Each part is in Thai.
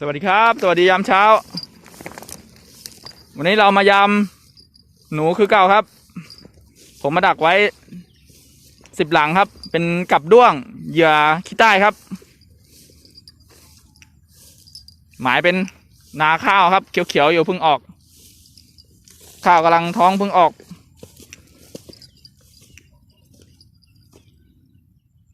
สวัสดีครับ สวัสดียามเช้า วันนี้เรามายำหนูคือเก่าครับ ผมมาดักไว้สิบหลังครับ เป็นกับด้วงเหยื่อขี้ใต้ครับ หมายเป็นนาข้าวครับ เขียวๆอยู่เพิ่งออก ข้าวกำลังท้องเพิ่งออก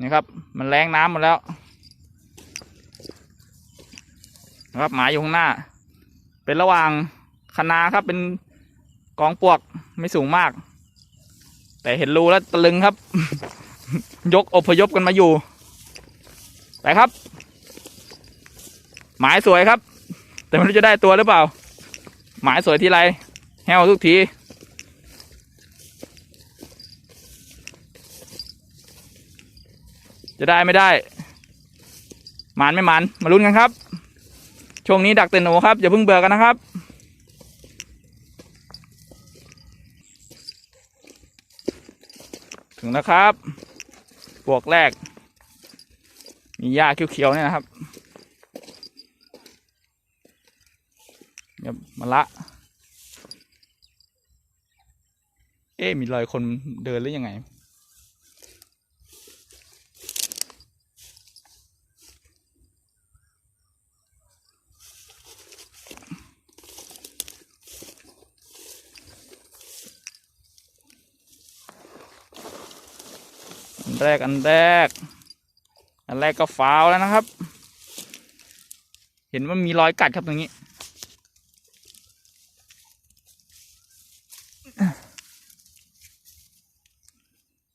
นี่ครับ มันแรงน้ำหมดแล้ว นะครับหมายอยู่ข้างหน้า เป็นระหว่างคณาครับเป็นกองปวกไม่สูงมาก แต่เห็นรูแล้วตะลึงครับ ยกอพยพกันมาอยู่ ไปครับ หมายสวยครับ แต่ไม่รู้จะได้ตัวหรือเปล่า หมายสวยทีไรแห้วทุกทีจะได้ไม่ได้หมันไม่หมัน มาลุ้นกันครับ ช่วงนี้ดักแต่หนูครับ อย่าเพิ่งเบื่อกันนะครับ ถึงแล้วครับปวกแรก มีหญ้าเขียวๆเนี่ยนะครับเดี๋ยมาละ เอ๊มีรอยคนเดินหรือยังไง แรกอันแรก อันแรกก็ฟาวแล้วนะครับ เห็นว่ามีรอยกัดครับตรงนี้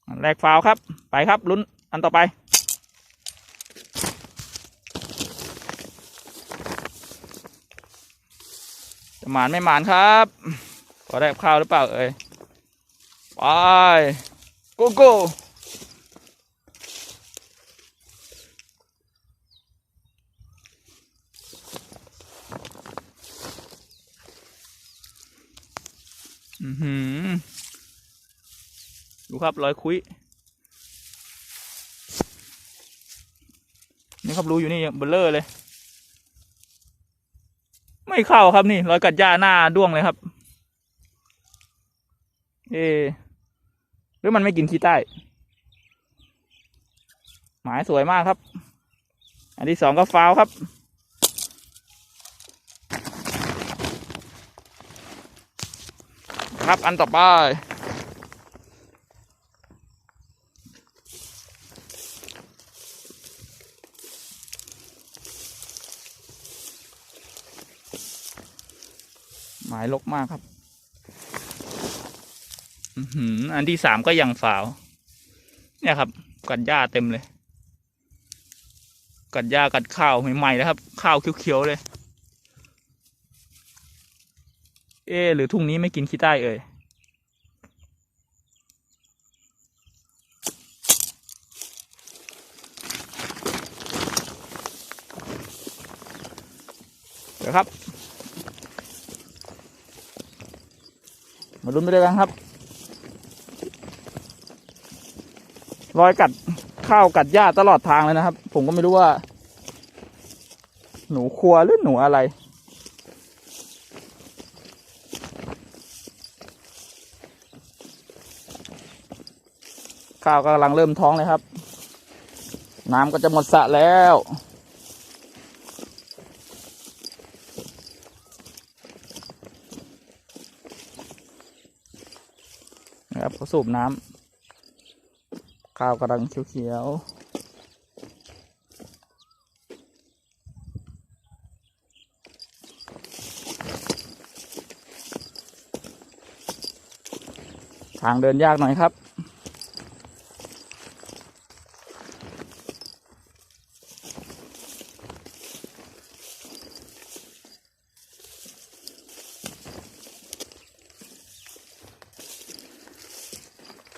อันแรกฟาวครับ ไปครับลุ้นอันต่อไป จะหมานไม่หมานครับพอได้ข้าวหรือเปล่าเอ่ยไปโกโก้ อือหือดู ครับรอยคุยนี่ครับรูอยู่นี่เบลเลอร์เลย ไม่เข้าครับนี่รอยกัดหญ้าหน้าด้วงเลยครับ เอหรือมันไม่กินขี้ใต้ หมายสวยมากครับ อันที่สองก็ฟาวครับครับอันต่อไปายลกมากครับอืออันที่สามก็ยังฝาว เนี่ยครับ กัดหญ้าเต็มเลย กัดหญ้ากัดข้าวใหม่ๆแล้วครับ ข้าวเขียวๆเลย เอหรือทุ่งนี้ไม่กินขี้ใต้เอ่ยเดี๋ยวครับ มาลุ้นไปด้วยกันครับ รอยกัดข้าวกัดหญ้าตลอดทางเลยนะครับ ผมก็ไม่รู้ว่า หนูครัวหรือหนูอะไร ข้าวกำลังเริ่มท้องเลยครับ น้ำก็จะหมดสะแล้ว เขาสูบน้ำข้าวกำลังเขียวๆทางเดินยากหน่อยครับ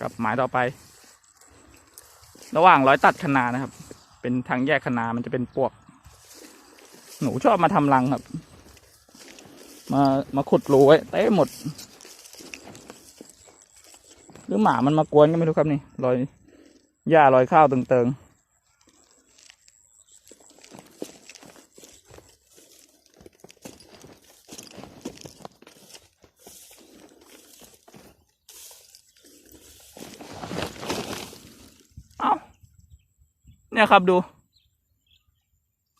กับหมายต่อไป ระหว่างร้อยตัดคนานะครับ เป็นทางแยกคนามันจะเป็นปวก หนูชอบมาทำรังครับ มามาขุดรูไว้เต้หมด หรือหมามันมากวนก็ไม่รู้ครับนี่รอยหญ้ารอยข้าวเติงๆ เนี่ยครับดู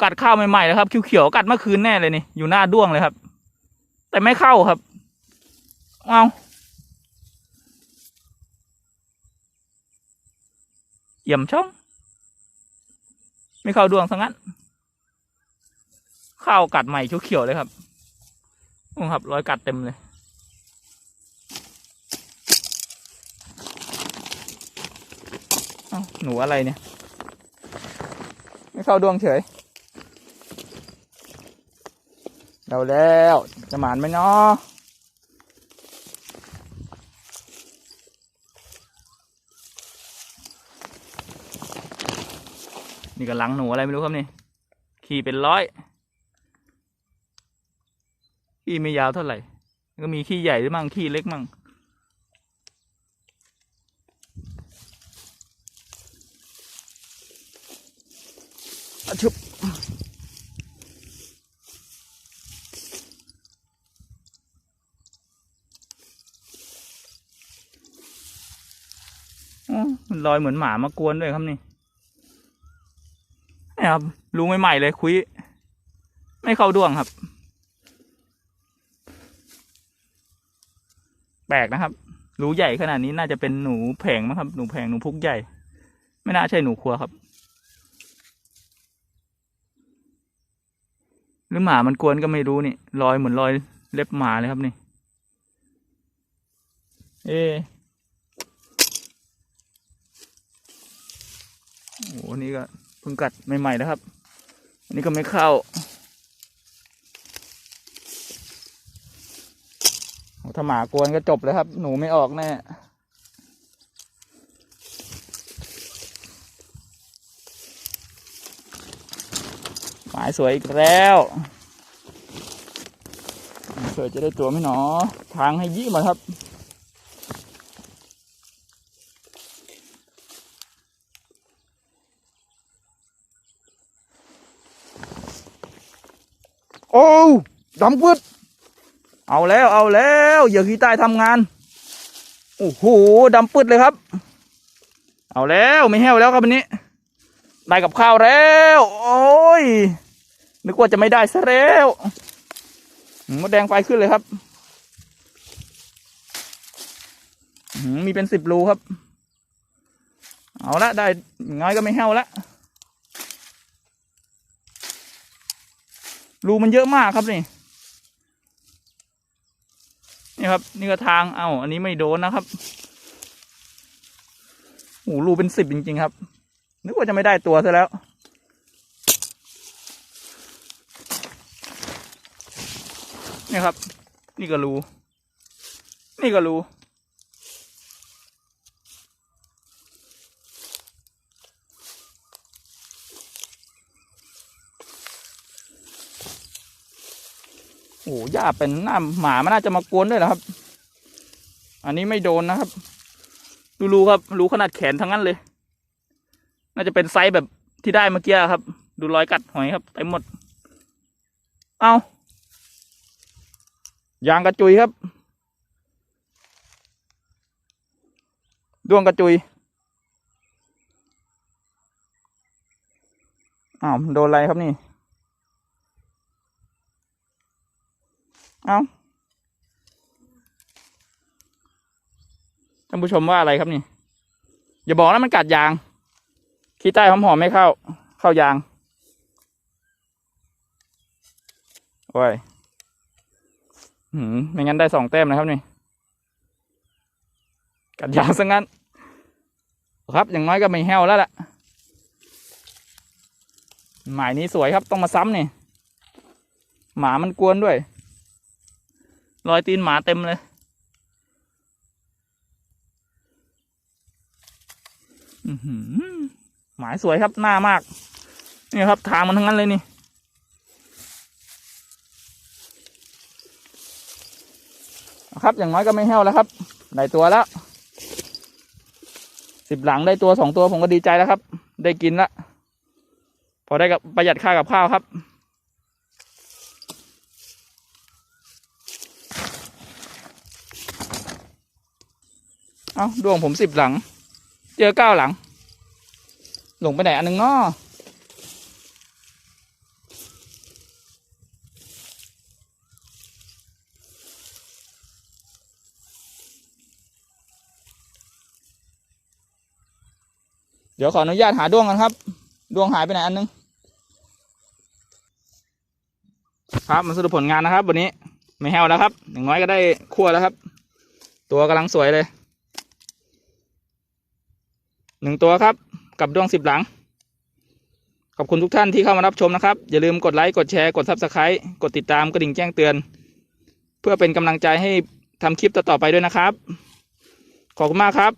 กัดข้าวใหม่ๆเลยครับเขียวๆกัดเมื่อคืนแน่เลยนี่อยู่หน้าด้วงเลยครับ แต่ไม่เข้าครับ เอาเยี่ยมช่อง ไม่เข้าดวงซะงั้น ข้าวกัดใหม่เขียวๆเลยครับนู่ครับรอยกัดเต็มเลย เอ้าหนูอะไรเนี่ย ไม่เข้าดวงเฉย เราแล้วจะหมานไหมเนาะนี่ก็หลังหนูอะไรไม่รู้ครับนี่ ขี่เป็นร้อยขี้ไม่ยาวเท่าไหร่ ก็มีขี้ใหญ่ด้วยมั่งขี้เล็กมั่ง อะชุบมันลอยเหมือนหมามากวนด้วยครับนี่นี่ครับรูใหม่ๆเลยคุย ไม่เข้าด้วงครับ แปลกนะครับ รูใหญ่ขนาดนี้น่าจะเป็นหนูแผงมั้งครับ หนูแผงหนูพุกใหญ่ ไม่น่าใช่หนูครัวครับ หรือหมามันกวนก็ไม่รู้นี่รอยเหมือนรอยเล็บหมาเลยครับนี่ เอโอ้โหนี่ก็เพิ่งกัดใหม่ๆแล้วครับ อันนี้ก็ไม่เข้าถ้าหมากวนก็จบเลยครับ หนูไม่ออกแน่ หมายสวยอีกแล้วเผื่อจะได้ตัวไหม่หนอ ทางให้ยี่มาครับ โอ้ดำปืดเอาแล้วเอาแล้วเหยื่อขี้ใต้ทำงาน โอ้โหดำปืดเลยครับ เอาแล้วไม่แห้วแล้วครับวันนี้ได้กับข้าวแล้ว โอ้ย นึกว่าจะไม่ได้ซะแล้วหืมดแดงไฟขึ้นเลยครับหืมมีเป็นสิบรูครับ เอาละได้ง่ายก็ไม่แห้วละ รูมันเยอะมากครับนี่ นี่ครับ นี่ก็ทาง เอ้า อันนี้ไม่โดนนะครับโอ้รูเป็นสิบจริง ๆ ครับ นึกว่าจะไม่ได้ตัวซะแล้ว นี่ครับ นี่ก็รูนี่ก็รูโอ้หญ้าเป็นหน้าหมามันน่าจะมากวนด้วยเหรอครับ อันนี้ไม่โดนนะครับ ดูรูครับ รูขนาดแขนทั้งนั้นเลย น่าจะเป็นไซส์แบบที่ได้เมื่อกี้ครับ ดูรอยกัดหอยครับเต็มหมด เอ้า ยางกระจุยครับดวงกระจุย อ้าวมันโดนอะไรครับนี่ เอาท่านผู้ชมว่าอะไรครับนี่ อย่าบอกนะมันกัดยาง ขี้ใต้หอมๆไม่เข้า เข้ายาง โอ้ย หืมไม่งั้นได้สองแต้มนะครับนี่ กัดยางซะงั้น ครับ อย่างน้อยก็ไม่แห้วแล้วล่ะ หมายนี้สวยครับต้องมาซ้ำนี่ หมามันกวนด้วย รอยตีนหมาเต็มเลยหือหมายสวยครับหน้ามาก นี่ครับ ทางมันทั้งนั้นเลยนี่ ครับ อย่างน้อยก็ไม่แห้วแล้วครับได้ตัวแล้วสิบหลังได้ตัวสองตัวผมก็ดีใจแล้วครับ ได้กินละพอได้กับประหยัดค่ากับข้าวครับ เอาดวงผมสิบหลัง เจอเก้าหลัง หลงไปไหนอันหนึงเนาะ เดี๋ยวขออนุญาตหาด้วงกันครับ ด้วงหายไปไหนอันนึง ครับมาสรุปผลงานนะครับวันนี้ไม่แห้วแล้วครับอย่างน้อยก็ได้คั่วแล้วครับ ตัวกำลังสวยเลยหนึ่งตัวครับ กับดวงสิบหลัง ขอบคุณทุกท่านที่เข้ามารับชมนะครับ อย่าลืมกดไลค์กดแชร์กดซับสไครต์กดติดตามกระดิ่งแจ้งเตือน เพื่อเป็นกำลังใจให้ทำคลิปต่อๆไปด้วยนะครับ ขอบคุณมากครับ